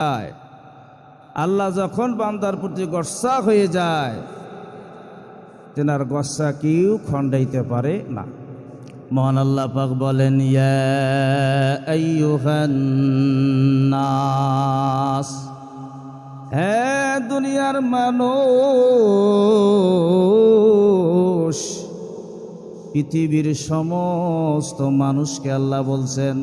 যায় আল্লাহ যখন বান্দার প্রতি গসা হয়ে যায় তেনার গসা কেউ খণ্ডাইতে পারে না। মহান আল্লাহ পাক বলেন ইয়া নাস। হ্যাঁ দুনিয়ার মানুষ পৃথিবীর সমস্ত মানুষকে আল্লাহ বলছেন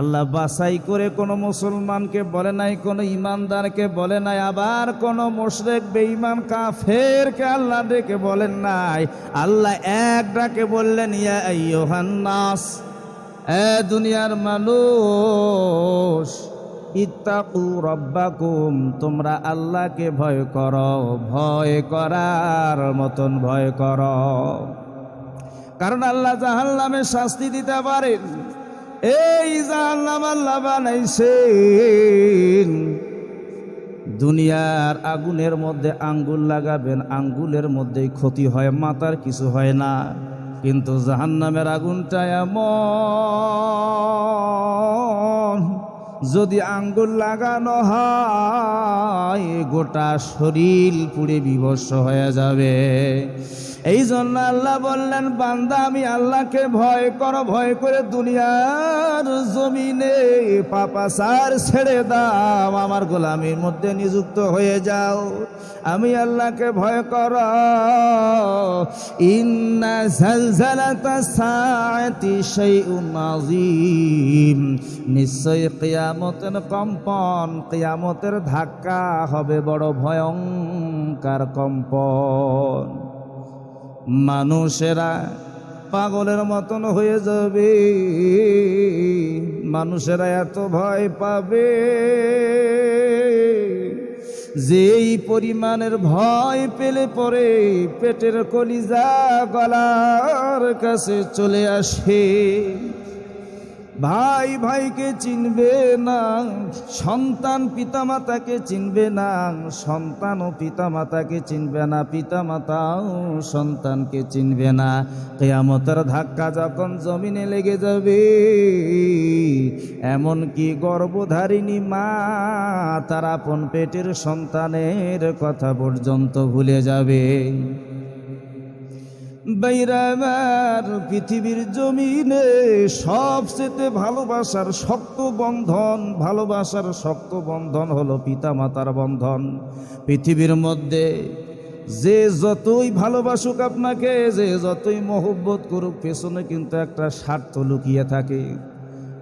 আল্লাহ বাসাই করে কোনো মুসলমানকে বলে নাই, কোনো ইমানদারকে বলে নাই, আবার কোনো মোশরেক, বেঈমান, কাফেরকে আল্লাহ ডেকে বলেন নাই। আল্লাহ এক ডাকে বললেন, ইয়া আইয়ুহান নাস, এ দুনিয়ার মানুষ, ইত্তাকু রব্বাকুম, তোমরা আল্লাহকে ভয় করো, ভয় করার মতন ভয় করো। কারণ আল্লাহ জাহান্নামে শাস্তি দিতে পারেন। এই জাহান্নাম আল্লাহ বানাইছেন দুনিয়ার আগুনের মধ্যে আঙ্গুল লাগাবেন, আঙ্গুলের মধ্যেই ক্ষতি হয়, মাথার কিছু হয় না। কিন্তু জাহান্নামের আগুনটা এমন, যদি আঙ্গুল লাগানো হয়, গোটা শরীর পুড়ে বিভস্য হয়ে যাবে। এই জন্য আল্লাহ বললেন, বান্দা, আমি আল্লাহকে ভয় করো, ভয় করে দুনিয়ার জমিনে পাপাসার ছেড়ে দাও, আমার গোলামির মধ্যে নিযুক্ত হয়ে যাও। আমি আল্লাহকে ভয় কর। ইন্না জালজালাতা সাআতি শাইউন আযীম। নিশ্চয় কিয়ামতের কম্পন, কিয়ামতের ধাক্কা হবে বড় ভয়ঙ্কর কম্পন। মানুষেরা পাগলের মতন হয়ে যাবে। মানুষেরা এত ভয় পাবে। যেই পরিমাণের ভয় পেলে পরে পেটের কলিজা গলার কাছে চলে আসে। ভাই ভাইকে চিনবে না, সন্তান পিতামাতাকে চিনবে না সন্তান ও পিতামাতাকে চিনবে না, পিতামাতাও সন্তানকে চিনবে না। কেয়ামতের ধাক্কা যখন জমিনে লেগে যাবে, এমনকি গর্ভধারিণী মা তার আপন পেটের সন্তানের কথা পর্যন্ত ভুলে যাবে। বাইরামার পৃথিবীর জমিনে সবচেয়ে ভালোবাসার শক্ত বন্ধন, ভালোবাসার শক্ত বন্ধন হলো পিতামাতার বন্ধন। পৃথিবীর মধ্যে যে যতই ভালোবাসুক আপনাকে, যে যতই মহব্বত করুক, পেছনে কিন্তু একটা স্বার্থ লুকিয়ে থাকে।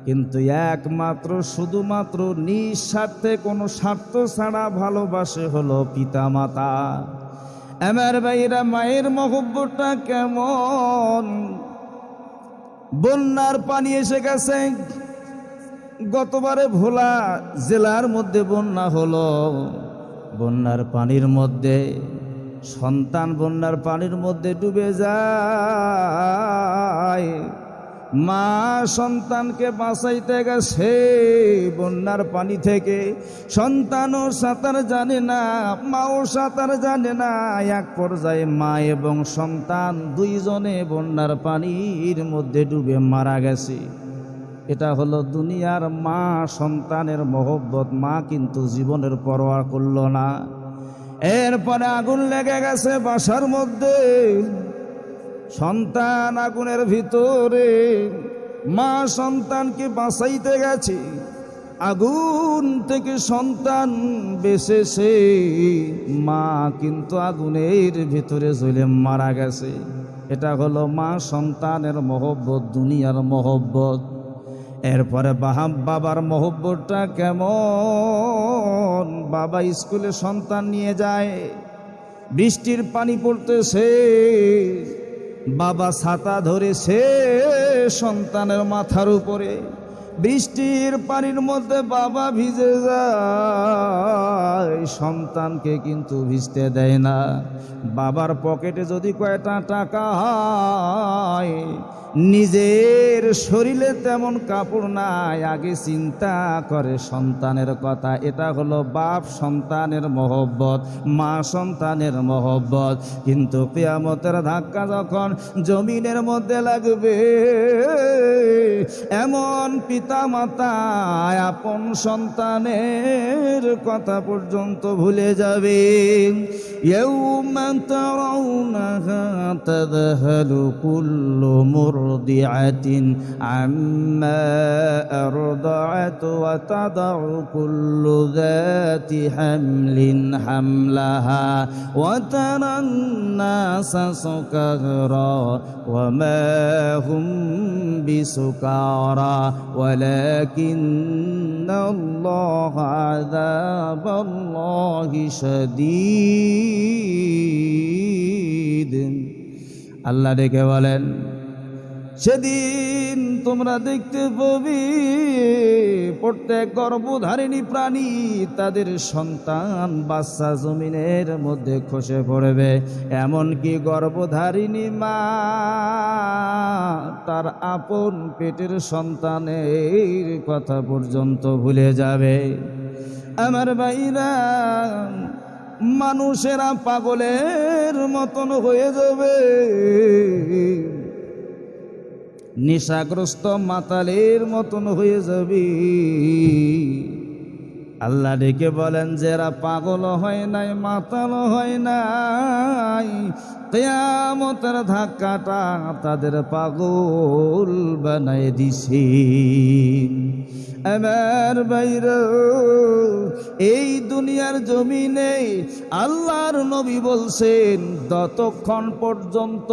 কিন্তু একমাত্র, শুধুমাত্র নিঃস্বার্থে কোনো স্বার্থ ছাড়া ভালোবাসে হলো পিতামাতা। আমার ভাইরা মায়ের মহব্বতটা কেমন? বন্যার পানি এসে গেছে। গতবারে ভোলা জেলার মধ্যে বন্যা হল। বন্যার পানির মধ্যে, সন্তান বন্যার পানির মধ্যে ডুবে যায়। মা সন্তানকে বাঁচাইতে গেছে বন্যার পানি থেকে। সন্তানও সাঁতার জানে না, মাও সাঁতার জানে না। এক পর্যায়ে মা এবং সন্তান দুইজনে বন্যার পানির মধ্যে ডুবে মারা গেছে। এটা হলো দুনিয়ার মা সন্তানের মহব্বত। মা কিন্তু জীবনের পরোয়া করল না। এরপরে আগুন লেগে গেছে বাসার মধ্যে। সন্তান আগুনের ভিতরে, মা সন্তানকে বাঁচাইতে গেছে। আগুন থেকে সন্তান বেসেছে মা কিন্তু আগুনের ভিতরে জ্বলে মারা গেছে। এটা হলো মা সন্তানের মহব্বত, দুনিয়ার মহব্বত। এরপরে বাহাব বাবার মহব্বতটা কেমন? বাবা স্কুলে সন্তান নিয়ে যায়, বৃষ্টির পানি পড়তেছে। বাবা ছাতা ধরেছে সন্তানের মাথার উপরে বৃষ্টির পানির মধ্যে বাবা ভিজে যায়। সন্তানকে কিন্তু ভিজতে দেয় না। বাবার পকেটে যদি কয়টা টাকা হয় নিজের শরীরে তেমন কাপড় নাই আগে চিন্তা করে সন্তানের কথা এটা হলো বাপ সন্তানের মহব্বত মা সন্তানের মহব্বত কিন্তু কেয়ামতের ধাক্কা যখন জমিনের মধ্যে লাগবে এমন পিতা মাতা আপন সন্তানের কথা পর্যন্ত ভুলে যাবে يوم ترونها تذهل كل مرضعة عما أرضعت وتضع كل ذات حمل حملها وترى الناس سكارى وما هم بسكارى ولكن الله عذاب الله شديد আল্লাহ ডেকে বলেন সেদিন তোমরা দেখতে পাবি, প্রত্যেক গর্ভধারিণী প্রাণী তাদের সন্তান বাচ্চা জমিনের মধ্যে খসে পড়বে। এমনকি গর্ভধারিণী মা তার আপন পেটের সন্তানের কথা পর্যন্ত ভুলে যাবে। আমার ভাইরা, মানুষেরা পাগলের মতন হয়ে যাবে। নেশাগ্রস্ত মাতালের মতন হয়ে যাবি। আল্লাহ ডেকে বলেন, যারা পাগল হয় নাই, মাতাল হয় নাই, কেয়ামতের ধাক্কাটা তাদের পাগল বানাই দিছে। আমার বাইরে এই দুনিয়ার জমিনে আল্লাহর নবী বলছেন ততক্ষণ পর্যন্ত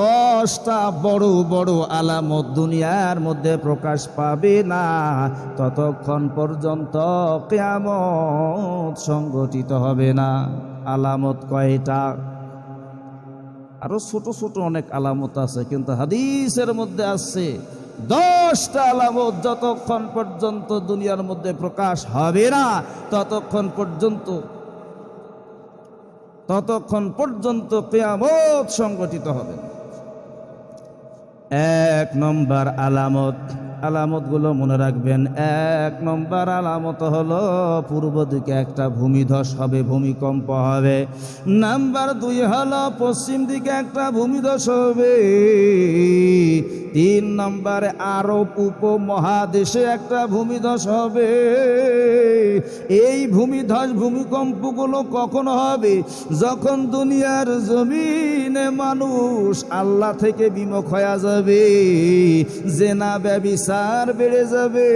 দশটা বড় বড় আলামত দুনিয়ার মধ্যে প্রকাশ পাবে না, ততক্ষণ পর্যন্ত কেয়ামত সংগঠিত হবে না। আলামত কয়টা? আরও ছোট ছোট অনেক আলামত আছে, কিন্তু হাদিসের মধ্যে আছে দশটা আলামত যতক্ষণ পর্যন্ত দুনিয়ার মধ্যে প্রকাশ হবে না, ততক্ষণ পর্যন্ত ততক্ষণ পর্যন্ত কেয়ামত সংগঠিত হবে। এক নম্বর আলামত আলামতগুলো মনে রাখবেন। এক নম্বর আলামত হলো, পূর্ব দিকে একটা ভূমিধস হবে, ভূমিকম্প হবে। নাম্বার দুই হলো, পশ্চিম দিকে একটা ভূমিধস হবে। তিন নম্বরে আরব উপমহাদেশে একটা ভূমিধস হবে। এই ভূমিধস, ভূমিকম্পগুলো কখন হবে? যখন দুনিয়ার জমিনে মানুষ আল্লাহ থেকে বিমুখ হয়ে যাবে। জেনা, ব্যবিচার বেড়ে যাবে।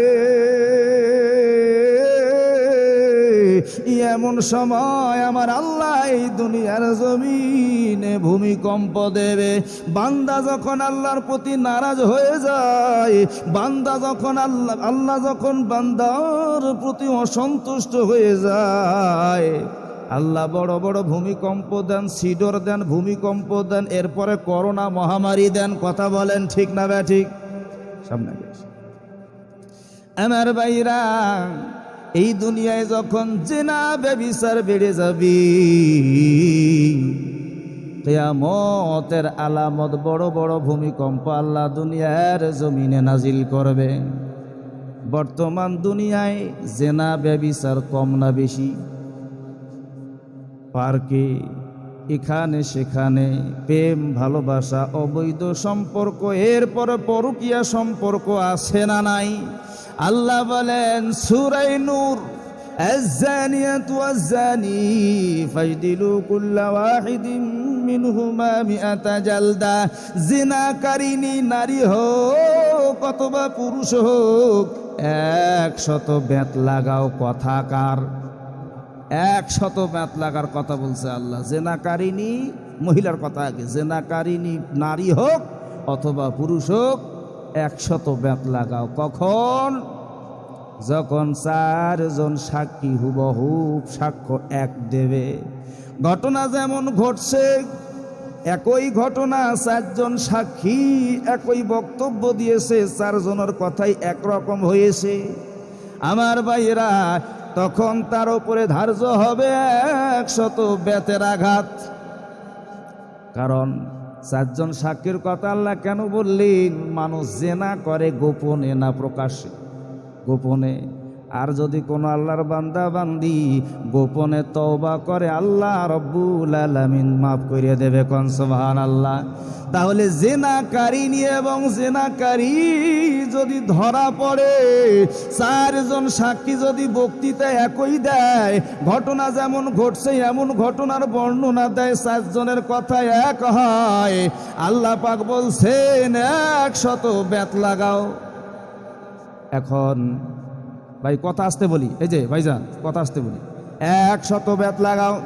এমন সময় আমার আল্লাহ এই দুনিয়ার জমিনে ভূমিকম্প দেবে। বান্দা যখন আল্লাহর প্রতি নারাজ হয়ে যায়, বান্দা যখন আল্লাহ আল্লাহ যখন বান্দার প্রতি অসন্তুষ্ট হয়ে যায়, আল্লাহ বড় বড় ভূমিকম্প দেন, সিডর দেন, ভূমিকম্প দেন, এরপরে করোনা মহামারী দেন, কথা বলেন ঠিক না ব্যা ঠিক? সামনে গেছে আমার ভাইরা, এই দুনিয়ায় যখন জেনা ব্যবিচার বেড়ে যাবি, কেয়ামতের আলামত বড় বড় ভূমিকম্প আল্লাহ দুনিয়ার জমিনে নাজিল করবে। বর্তমান দুনিয়ায় জেনা ব্যবিচার কম না বেশি। পার্কে এখানে সেখানে প্রেম ভালোবাসা অবৈধ সম্পর্ক এরপরে পরকিয়া সম্পর্ক আছে না নাই আল্লাহ বলেন সুরাই নূর الزانية والزاني فاجدلوا كل واحد منهما مئة جلدة জিনাকারিনী নারী হোক অথবা পুরুষ হোক একশত বেত লাগাও কথাকার একশত ব্যাত লাগার কথা বলছে আল্লাহ। জেনাকারিনী মহিলার কথা আগে। জেনাকারিনী নারী হোক অথবা পুরুষ হোক, একশত ব্যাত লাগাও। কখন? যখন চারজন সাক্ষী হুবহুব সাক্ষ্য এক দেবে। ঘটনা যেমন ঘটছে, একই ঘটনা, চারজন সাক্ষী একই বক্তব্য দিয়েছে, চারজনের কথাই একরকম হয়েছে। আমার ভাইয়েরা তখন তার উপরে ধার্য হবে একশত বেতের আঘাত। কারণ চারজন সাক্ষীর কথা আল্লাহ কেন বললেন, মানুষ জেনা করে, গোপনে না প্রকাশ্যে গোপনে আর যদি কোনো আল্লাহর বান্দা বান্দি গোপনে তওবা করে, আল্লাহ রব্বুল আলামিন মাফ করে দেবে কনসবাহান আল্লাহ তাহলে জেনাকারিনী এবং জেনাকারী যদি ধরা পড়ে, চারজন সাক্ষী যদি বক্তৃতা একই দেয়, ঘটনা যেমন ঘটছে, এমন ঘটনার বর্ণনা দেয়, চারজনের কথা এক হয়। আল্লাহ পাক বলছেন, একশত ব্যাত লাগাও। এখন ভাই, কথা আসতে বলি। এই যে, ভাইজান, কথা আসতে বলি। এক শত ব্যাত লাগাও।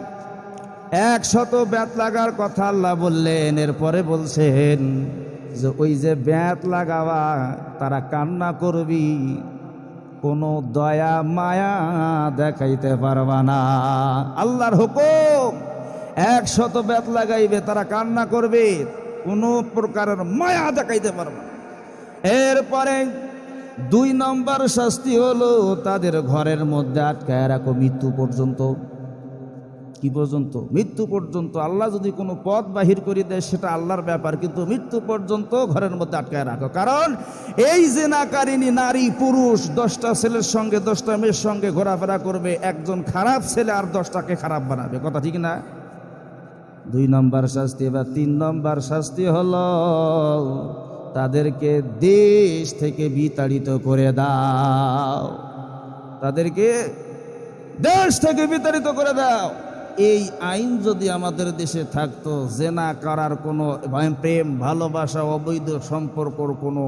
এক শত ব্যাত লাগার কথা আল্লাহ বললেন, এরপরে বলছেন যে, ওই যে ব্যাত লাগাওয়া, তারা কান্না করবি, কোনো দয়া, মায়া দেখাইতে পারবা না। আল্লাহর হুকুম, এক শত ব্যাত লাগাইবে, তারা কান্না করবে, কোনো প্রকারের মায়া দেখাইতে পারবা এরপরে দুই নম্বর শাস্তি হলো তাদের ঘরের মধ্যে আটকায় রাখো মৃত্যু পর্যন্ত। কি পর্যন্ত? মৃত্যু পর্যন্ত। আল্লাহ যদি কোনো পথ বাহির করে দেয়, সেটা আল্লাহর ব্যাপার, কিন্তু মৃত্যু পর্যন্ত ঘরের মধ্যে আটকায় রাখো। কারণ এই যে নাকারিনী নারী, পুরুষ, দশটা ছেলের সঙ্গে, দশটা মেয়ের সঙ্গে ঘোরাফেরা করবে। একজন খারাপ ছেলে আর দশটাকে খারাপ বানাবে। কথা ঠিক না? দুই নম্বর শাস্তি। বা তিন নম্বর শাস্তি হলো তাদেরকে দেশ থেকে বিতাড়িত করে দাও। তাদেরকে দেশ থেকে বিতাড়িত করে দাও। এই আইন যদি আমাদের দেশে থাকতো, জেনা, করার কোনো প্রেম, ভালোবাসা, অবৈধ সম্পর্কর কোনো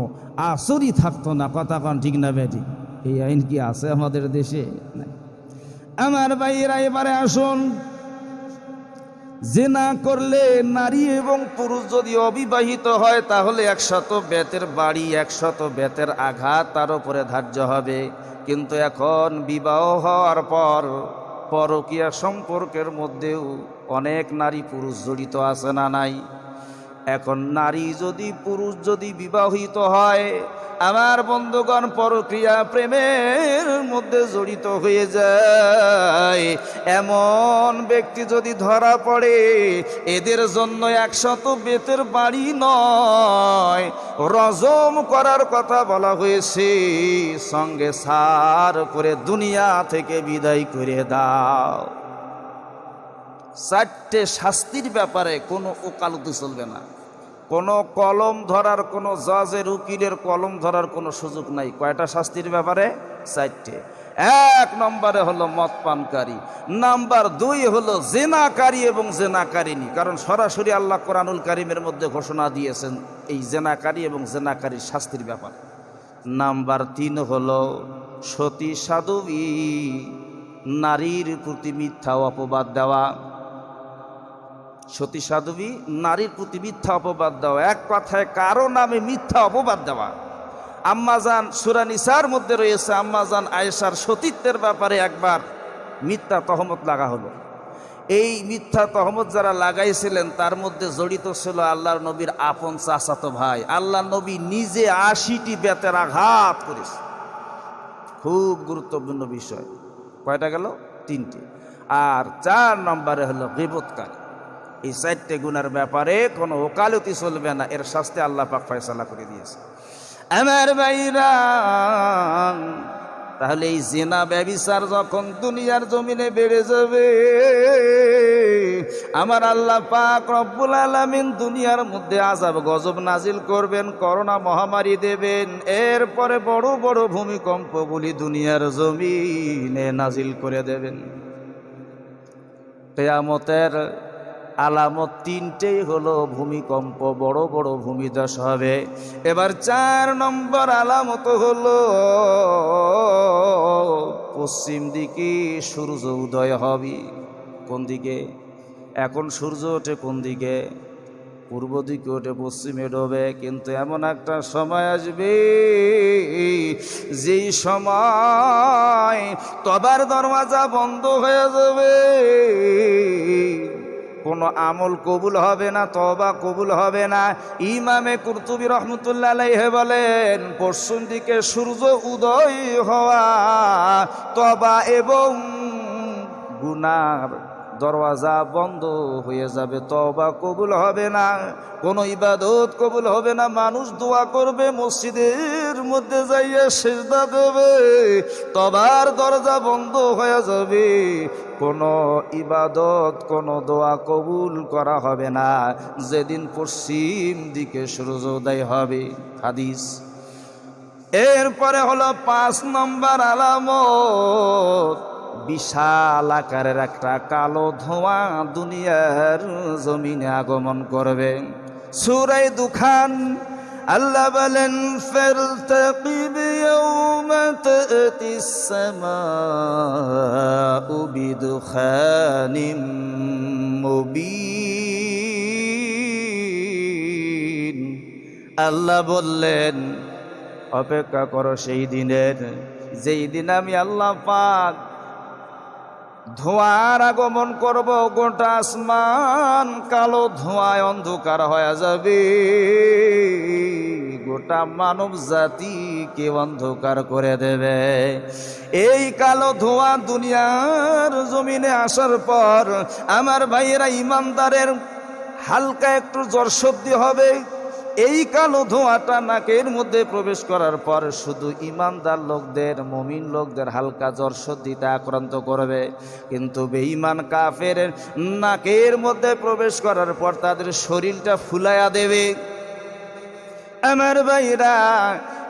আসরই থাকতো না। কথা কন ঠিক না বেটি এই আইন কি আছে আমাদের দেশে। আমার ভাইয়েরা, এবারে আসুন। জেনা করলে নারী এবং পুরুষ যদি অবিবাহিত হয়, তাহলে একশত বেতের বাড়ি, একশত বেতের আঘাত তার উপরে ধার্য হবে। কিন্তু এখন বিবাহ হওয়ার পর পরকীয়া সম্পর্কের মধ্যেও অনেক নারী পুরুষ জড়িত আছে না নাই? এখন নারী যদি, পুরুষ যদি বিবাহিত হয়, আমার বন্ধুগণ পরক্রিয়া প্রেমের মধ্যে জড়িত হয়ে যায়। এমন ব্যক্তি যদি ধরা পড়ে, এদের জন্য একশত বেতের বাড়ি নয়। রজম করার কথা বলা হয়েছে, সঙ্গে সার করে দুনিয়া থেকে বিদায় করে দাও। চারটে শাস্তির ব্যাপারে কোনো ওকালতি চলবে না। কোনো কলম ধরার কোনো জজের, উকিলের কলম ধরার কোনো সুযোগ নাই। কয়টা শাস্তির ব্যাপারে? চারটে। এক নম্বরে হলো মদ পানকারী। নাম্বার দুই হলো জেনাকারী এবং জেনাকারিনী কারণ সরাসরি আল্লাহ কোরআনুল কারিমের মধ্যে ঘোষণা দিয়েছেন এই জেনাকারী এবং জেনাকারীর শাস্তির ব্যাপার। নাম্বার তিন হলো সতী সাধবী নারীর প্রতি মিথ্যা অপবাদ দেওয়া। সতী সাধবী, নারীর প্রতি মিথ্যা অপবাদ দেওয়া। এক কথায় কারও নামে মিথ্যা অপবাদ দেওয়া। আম্মাজান সুরানিসার মধ্যে রয়েছে আম্মাজান আয়েশার সতীত্বের ব্যাপারে একবার মিথ্যা তহমত লাগা হলো। এই মিথ্যা তহমত যারা লাগাইছিলেন, তার মধ্যে জড়িত ছিল আল্লাহর নবীর আপন চাচাতো ভাই। আল্লাহ নবী নিজে আশিটি বেতের আঘাত করেছে। খুব গুরুত্বপূর্ণ বিষয়। কয়টা গেল? তিনটে। আর চার নম্বরে হলো গিবৎকারী। এই চারটে গুণার ব্যাপারে কোনো ওকালতি চলবে না। এর শাস্তি আল্লাহ পাক ফয়সালা করে দিয়েছে। আমার ভাইরা, তাহলে এই জেনা ব্যবিচার যখন দুনিয়ার জমিনে বেড়ে যাবে, আমার আল্লাহ পাক রব্বুল আলামিন দুনিয়ার মধ্যে আজাব গজব নাজিল করবেন, করোনা মহামারী দেবেন, এরপরে বড় বড় ভূমিকম্পগুলি দুনিয়ার জমিনে নাজিল করে দেবেন। কেয়ামতের আলামত তিনটেই হলো ভূমিকম্প, বড় বড় ভূমিধস হবে। এবার চার নম্বর আলামত হলো পশ্চিম দিকে সূর্য উদয় হবে। কোন দিকে? এখন সূর্য ওঠে কোন দিকে? পূর্ব দিকে ওঠে, পশ্চিমে ডোবে। কিন্তু এমন একটা সময় আসবে, যেই সময় তবার দরওয়াজা বন্ধ হয়ে যাবে। কোনো আমল কবুল হবে না তবা কবুল হবে না। ইমামে কুরতুবি রহমতুল্লাহ আলাইহে বলেন পশ্চিম দিকে সূর্য উদয় হওয়া তবা এবং গুনার দরওয়াজা বন্ধ হয়ে যাবে তবা কবুল হবে না, কোনো ইবাদত কবুল হবে না, মানুষ দোয়া করবে, মসজিদের মধ্যে যাইয়া সেজদা দেবে, তবার দরজা বন্ধ হয়ে যাবে, কোনো ইবাদত, কোনো দোয়া কবুল করা হবে না, যেদিন পশ্চিম দিকে সূর্যোদয় হবে, হাদিস। এরপরে হলো পাঁচ নম্বর আলামত। বিশাল আকারের একটা কালো ধোঁয়া দুনিয়ার জমিনে আগমন করবে সুরাই দুখান আল্লাহ বলেন فارتقب يوم تأتي السماء بدخان مبين আল্লাহ বললেন অপেক্ষা করো সেই দিনের যেই দিন আমি আল্লাহ পাক ধোঁয়ার আগমন করব, গোটা আসমান কালো ধোঁয়ায় অন্ধকার হয়ে যাবে। গোটা মানব জাতিকে অন্ধকার করে দেবে। এই কালো ধোঁয়া দুনিয়ার জমিনে আসার পর আমার ভাইয়েরা ইমানদারের হালকা একটু জ্বর সর্দি হবে। এই কালো ধোঁয়াটা নাকের মধ্যে প্রবেশ করার পর শুধু ইমানদার লোকদের, মমিন লোকদের হালকা জ্বর সর্দিতে আক্রান্ত করবে। কিন্তু বেঈমান কাফের নাকের মধ্যে প্রবেশ করার পর তাদের শরীরটা ফুলাইয়া দেবে। আমার ভাইরা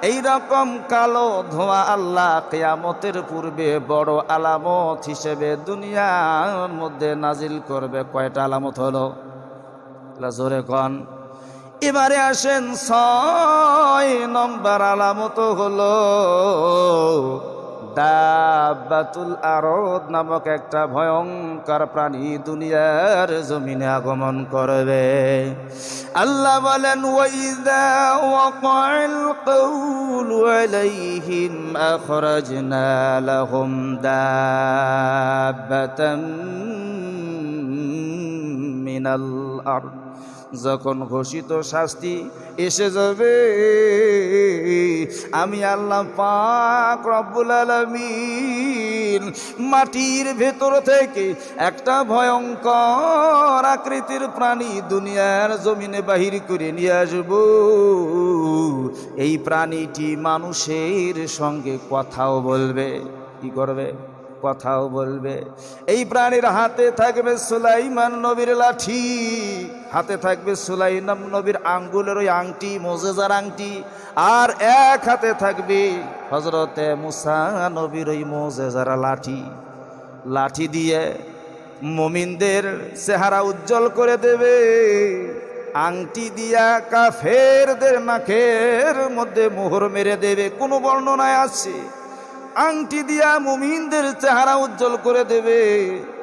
এই রকম কালো ধোঁয়া আল্লাহ কেয়ামতের পূর্বে বড় আলামত হিসেবে দুনিয়ার মধ্যে নাজিল করবে। কয়টা আলামত হলো? জোরে কন। এবারে আসেন ছয় নম্বর আলামত হলো দাবাতুল আরদ নামক একটা ভয়ঙ্কর প্রাণী দুনিয়ার জমিনে আগমন করবে। আল্লাহ বলেন, ওয়াইদা ওয়াকাল মিনাল আরদ, যখন ঘোষিত শাস্তি এসে যাবে, আমি আল্লাহ পাক রব্বুল আলামিন মাটির ভেতর থেকে একটা ভয়ঙ্কর আকৃতির প্রাণী দুনিয়ার জমিনে বাহির করে নিয়ে আসব। এই প্রাণীটি মানুষের সঙ্গে কথাও বলবে। কি করবে? কথাও বলবে। এই প্রাণীর হাতে থাকবে সুলাইমান নবীর লাঠি, হাতে থাকবে সুলাইমান নবীর আঙ্গুলের ওই আংটি, মোজেজার আংটি, আর এক হাতে থাকবে হজরতে মুসা নবীর ওই মোজেজার লাঠি। লাঠি দিয়ে মমিনদের চেহারা উজ্জ্বল করে দেবে। আংটি দিয়া কাফেরদের নাকের মধ্যে মোহর মেরে দেবে। কোনো বর্ণনায় আছে আংটি দিয়া মুমিনদের চেহারা উজ্জ্বল করে দেবে,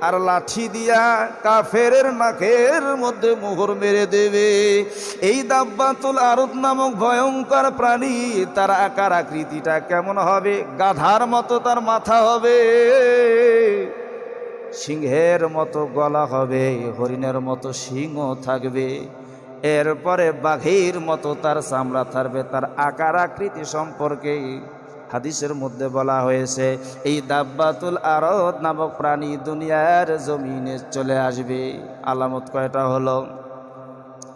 আর লাঠি দিয়া কাফের নাকের মধ্যে মোহর মেরে দেবে। এই দাব্বাতুল আরত নামক ভয়ঙ্কর প্রাণী, তার আকার আকৃতিটা কেমন হবে? গাধার মতো তার মাথা হবে, সিংহের মতো গলা হবে, হরিণের মতো সিংহ থাকবে। এরপরে বাঘের মতো তার চামড়া থাকবে, তার আকার আকৃতি সম্পর্কে হাদিসের মধ্যে বলা হয়েছে, এই দাব্বাতুল আরদ নামক প্রাণী দুনিয়ার জমিনে চলে আসবে। আলামত কয়টা হলো?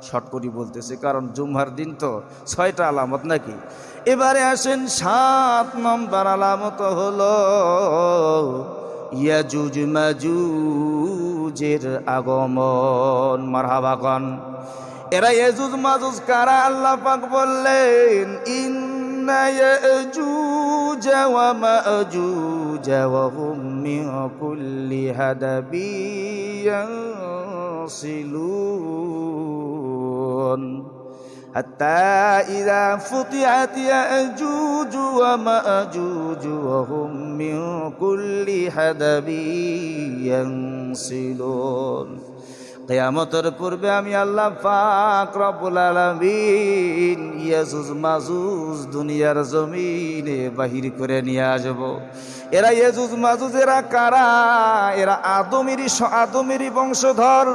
শর্ট করি বলতেছি, কারণ জুমহার দিন তো, ছয়টা আলামত নাকি? এবারে আসেন সাত নম্বর আলামত হলো, ইয়াজুজ মাজুজের আগমন। মারহাবাগন এরা ইয়াজুজ মাজুজ কারা? আল্লাহ পাক বললেন ইন يأجوج ومأجوج وهم من كل هدب ينصلون. حتى إذا فتحت يأجوج ومأجوج وهم من كل هدب ينصلون. কেয়ামতের পূর্বে আমি আল্লাহ পাক রব্বুল আলামিন ইয়াজুজ মাজুজ দুনিয়ার জমিনে বাহির করে নিয়ে আসব। এরা ইয়াজুজ মাজুজ এরা কারা? এরা আদমেরই আদমেরই বংশধর।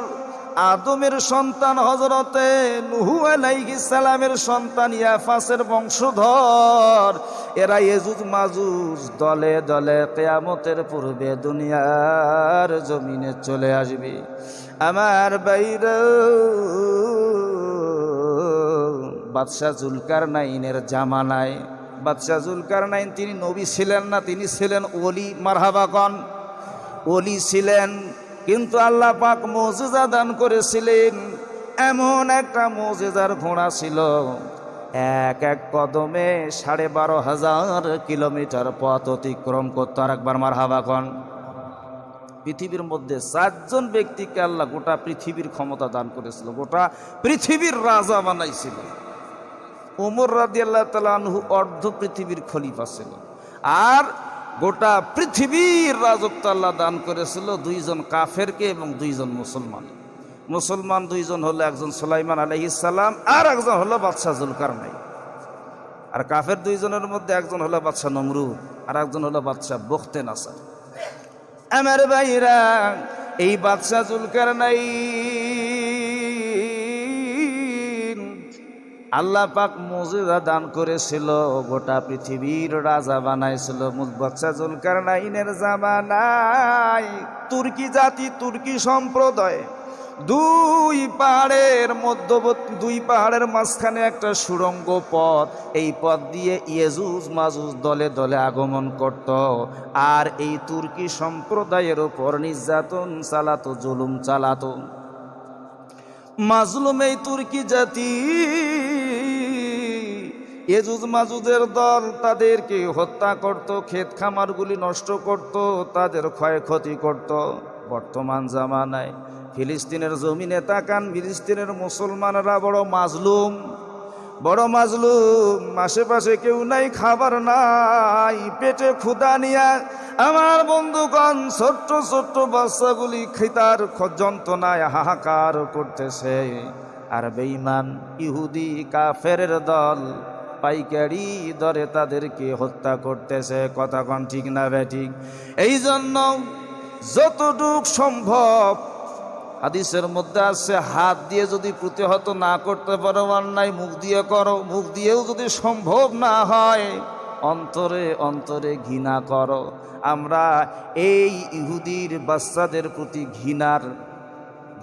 আদমের সন্তান হজরতে নুহু আলাইহিস সালামের সন্তান ইয়াফাসের বংশধর। এরা এজুজ মাজুজ দলে দলে কেয়ামতের পূর্বে দুনিয়ার জমিনে চলে আসবে। আমার বাইরে বাদশাহ জুলকার নাইনের জামানায়, বাদশাহ জুলকার নাইন তিনি নবী ছিলেন না, তিনি ছিলেন ওলি মারহাবাগন ওলি ছিলেন, কিন্তু আল্লাহ পাক মজেজা দান করেছিলেন। এমন একটা মজেজার ঘোড়া ছিল, এক এক কদমে সাড়ে বারো হাজার কিলোমিটার পথ অতিক্রম করতো আর একবার মার হাবাকন পৃথিবীর মধ্যে চারজন ব্যক্তিকে আল্লাহ গোটা পৃথিবীর ক্ষমতা দান করেছিল, গোটা পৃথিবীর রাজা বানাইছিল। ওমর রাজি আল্লাহ তালু অর্ধ পৃথিবীর খলিফা ছিল আর গোটা পৃথিবীর রাজত্ব আল্লাহ দান করেছিল দুইজন কাফেরকে এবং দুইজন মুসলমান। মুসলমান দুইজন হলো একজন সুলাইমান আলহিসাল্লাম আর একজন হলো বাদশাহ জুলকার নাই আর কাফের দুইজনের মধ্যে একজন হলো বাদশাহ নমরুদ আর একজন হলো বাদশাহ বখতে নাসার। আমার ভাইরা, এই বাদশাহ জুলকার নাই আল্লাহ পাক মজুদা দান করেছিল, গোটা পৃথিবীর রাজা বানাইছিল বাদশাহ জুলকার নাইনের জামানায়। তুর্কি জাতি, তুর্কি সম্প্রদায়। দুই পাহাড়ের মধ্যবর্তী, দুই পাহাড়ের মাঝখানে একটা সুড়ঙ্গ পথ। এই পথ দিয়ে ইয়েজুজ মাজুজ দলে দলে আগমন করত। আর এই তুর্কি সম্প্রদায়ের ওপর নির্যাতন চালাতো, জুলুম চালাতো। মাজলুম এই তুর্কি জাতি। এজুজ মাজুজের দল তাদেরকে হত্যা করত, ক্ষেত খামারগুলি নষ্ট করত, তাদের ক্ষয়ক্ষতি করত। বর্তমান জামানায় ফিলিস্তিনের জমিনে তাকান, ফিলিস্তিনের মুসলমানরা বড় মাজলুম। বড় মাজলুম, আশেপাশে কেউ নাই, খাবার নাই, পেটে ক্ষুদা নিয়া। আমার বন্ধুগণ, ছোট্ট ছোট্ট বাচ্চাগুলি খিতার যন্ত্রণায় হাহাকার করতেছে। আর বেইমান ইহুদি কাফের দল পাইকারি দরে তাদেরকে হত্যা করতেছে। কথা কন ঠিক না বেঠিক এই জন্য যতটুক সম্ভব হাদিসের মধ্যে আছে, হাত দিয়ে যদি প্রতিহত না করতে পারো অন্যায়, মুখ দিয়ে করো, মুখ দিয়েও যদি সম্ভব না হয়, অন্তরে অন্তরে ঘৃণা করো। আমরা এই ইহুদির বাচ্চাদের প্রতি ঘৃণার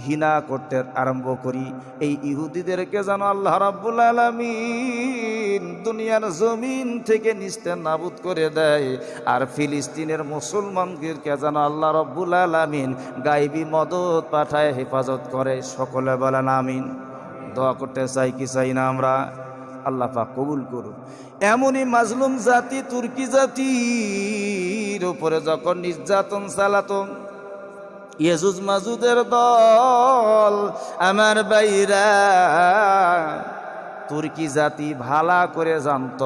ঘৃণা করতে আরম্ভ করি। এই ইহুদিদেরকে যেন আল্লাহ রাব্বুল আলমিন দুনিয়ার জমিন থেকে নিস্তে নাবুদ করে দেয় আর ফিলিস্তিনের মুসলমানদেরকে যেন আল্লাহ রব্বুল আলমিন গাইবি মদত পাঠায়, হেফাজত করে। সকলে বলেন আমিন। দোয়া করতে চাই কি চাই না আমরা? আল্লাহ পাক কবুল করুন এমনই মাজলুম জাতি, তুর্কি জাতির উপরে যখন নির্যাতন চালাতন ইয়েজুজ মাজুদের দল, আমার বাইরা তুর্কি জাতি ভালা করে জানত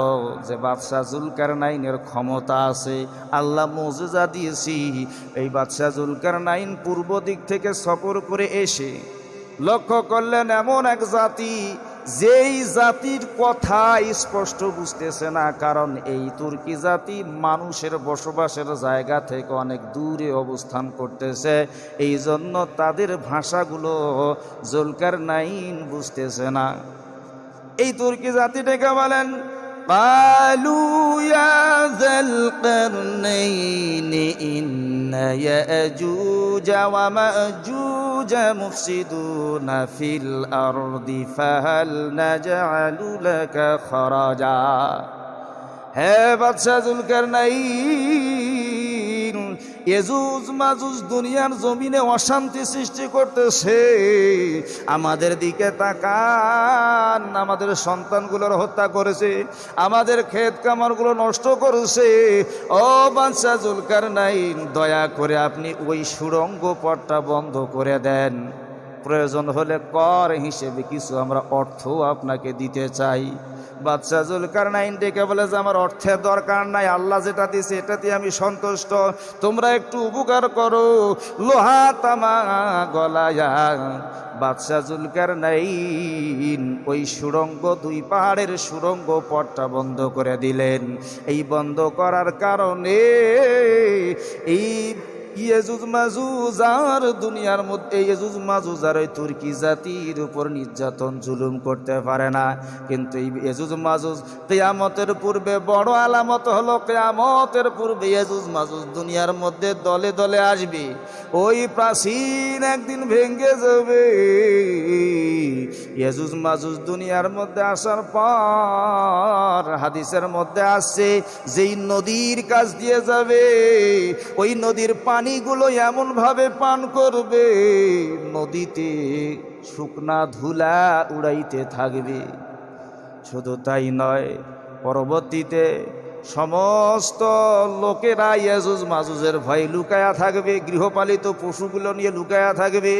যে বাদশাহ জুলকার নাইনের ক্ষমতা আছে। আল্লাহ মজুজা দিয়েছি, এই বাদশাহ জুলকার নাইন পূর্ব দিক থেকে সফর করে এসে লক্ষ্য করলেন এমন এক জাতি যেই জাতির কথা স্পষ্ট বুঝতেছে না, কারণ এই তুর্কি জাতি মানুষের বসবাসের জায়গা থেকে অনেক দূরে অবস্থান করতেছে। এই জন্য তাদের ভাষাগুলো জলকার নাইন বুঝতেছে না। এই তুর্কি জাতিটাকে বলেন قالوا يا ذا القرنين إن يأجوج ومأجوج مفسدون في الأرض فهل نجعل لك خرجا হে বাদশাহ জুলকার নাই এজুজ মাজুজ দুনিয়ার জমিনে অশান্তি সৃষ্টি করতেছে। আমাদের দিকে তাকান। আমাদের সন্তানগুলোর হত্যা করেছে। আমাদের ক্ষেত কামারগুলো নষ্ট করেছে। ও বাদশাহ জুলকার নাই দয়া করে আপনি ওই সুরঙ্গ পথটা বন্ধ করে দেন। প্রয়োজন হলে কর হিসেবে কিছু আমরা অর্থ আপনাকে দিতে চাই। বাদশাহ জুলকার নাইন ডেকে বলে যে, আমার অর্থের দরকার নাই, আল্লাহ যেটা দিছে এটাতে আমি সন্তুষ্ট। তোমরা একটু উপকার করো, লোহা তামা গলায়া। বাদশাহ জুলকার নাইন ওই সুরঙ্গ দুই পাহাড়ের সুরঙ্গ পথটা বন্ধ করে দিলেন। এই বন্ধ করার কারণে এই ইয়েজুজ মাজুজ আর দুনিয়ার মধ্যে ইয়েজুজ মাজুজ আর ওই তুর্কি জাতির উপর নির্যাতন জুলুম করতে পারে না। কিন্তু এই ইয়েজুজ মাজুজ কেয়ামতের পূর্বে বড় আলামত হলো, কেয়ামতের পূর্বে ইয়েজুজ মাজুজ দুনিয়ার মধ্যে দলে দলে আসবে। ওই প্রাচীন একদিন ভেঙ্গে যাবে। ইয়েজুজ মাজুজ দুনিয়ার মধ্যে আসার পর, হাদিসের মধ্যে আসছে, যেই নদীর কাছ দিয়ে যাবে, ওই নদীর পানিগুলো এমন ভাবে পান করবে, নদীতে শুকনা ধুলা উড়াইতে থাকবে। শুধু তাই নয়, পরবর্তীতে সমস্ত লোকেরা ইয়াজুজ মাজুজের ভয় লুকায়া থাকবে, গৃহপালিত পশুগুলো নিয়ে লুকায়া থাকবে।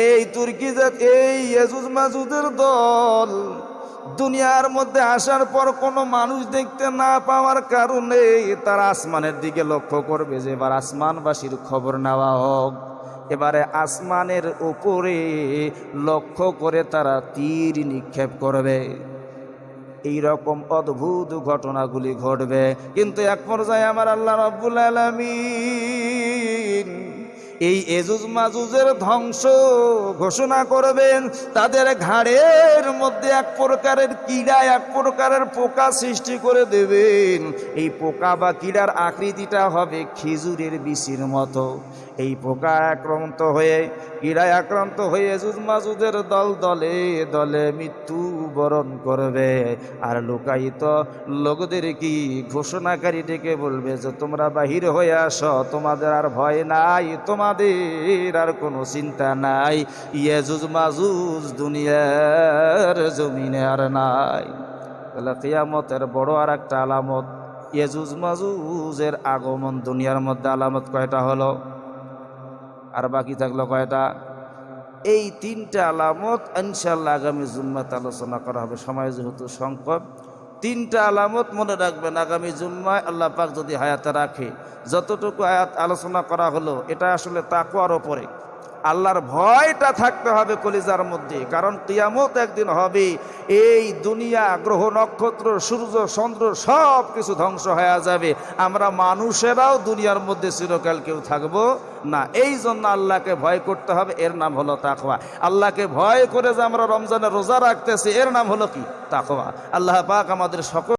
এই তুর্কি জাত এই ইয়াজুজ মাজুজের দল দুনিয়ার মধ্যে আসার পর কোনো মানুষ দেখতে না পাওয়ার কারণে তারা আসমানের দিকে লক্ষ্য করবে যে এবার আসমানবাসীর খবর নেওয়া হোক। এবারে আসমানের উপরে লক্ষ্য করে তারা তীর নিক্ষেপ করবে। এই রকম অদ্ভুত ঘটনাগুলি ঘটবে। কিন্তু এক পর্যায়ে আমার আল্লাহ রব্বুল আলমিন এই এজুজ মাজুজের ধ্বংস ঘোষণা করবেন। তাদের ঘাড়ের মধ্যে এক প্রকারের কীড়া, এক প্রকারের পোকা সৃষ্টি করে দেবেন। এই পোকা বা কীড়ার আকৃতিটা হবে খেজুরের বিচির মতো। এই পোকা আক্রান্ত হয়ে কীড়ায় আক্রান্ত হয়ে এজুজ মাজুদের দল দলে দলে মৃত্যু বরণ করবে। আর লুকায়িত লোকদের কি ঘোষণাকারী ডেকে বলবে যে, তোমরা বাহির হয়ে আস, তোমাদের আর ভয় নাই, তোমাদের আর কোনো চিন্তা নাই। ইয়েজুজ মাজুজ দুনিয়ার জমিনে আর নাই। তাহলে কিয়ামতের বড় আর একটা আলামত ইয়েজুজ মাজুজের আগমন দুনিয়ার মধ্যে আলামত কয়টা হলো? আর বাকি থাকল কয়টা? এই তিনটা আলামত ইনশাল্লাহ আগামী জুম্মাতে আলোচনা করা হবে। সময় যেহেতু সংকট, তিনটা আলামত মনে রাখবেন আগামী জুম্মায় আল্লাহ পাক যদি হায়াতে রাখে, যতটুকু আয়াত আলোচনা করা হলো, এটা আসলে তাকুয়ার ওপরে। আল্লাহর ভয়টা থাকতে হবে কলিজার মধ্যে, কারণ কিয়ামত একদিন হবে, এই দুনিয়া, গ্রহ, নক্ষত্র, সূর্য, চন্দ্র সব কিছু ধ্বংস হয়ে যাবে। আমরা মানুষেরাও দুনিয়ার মধ্যে চিরকাল কেউ থাকব না। এই জন্য আল্লাহকে ভয় করতে হবে, এর নাম হলো তাকওয়া। আল্লাহকে ভয় করে যে আমরা রমজানে রোজা রাখতেছি, এর নাম হলো কি? তাকওয়া। আল্লাহ পাক আমাদের সকল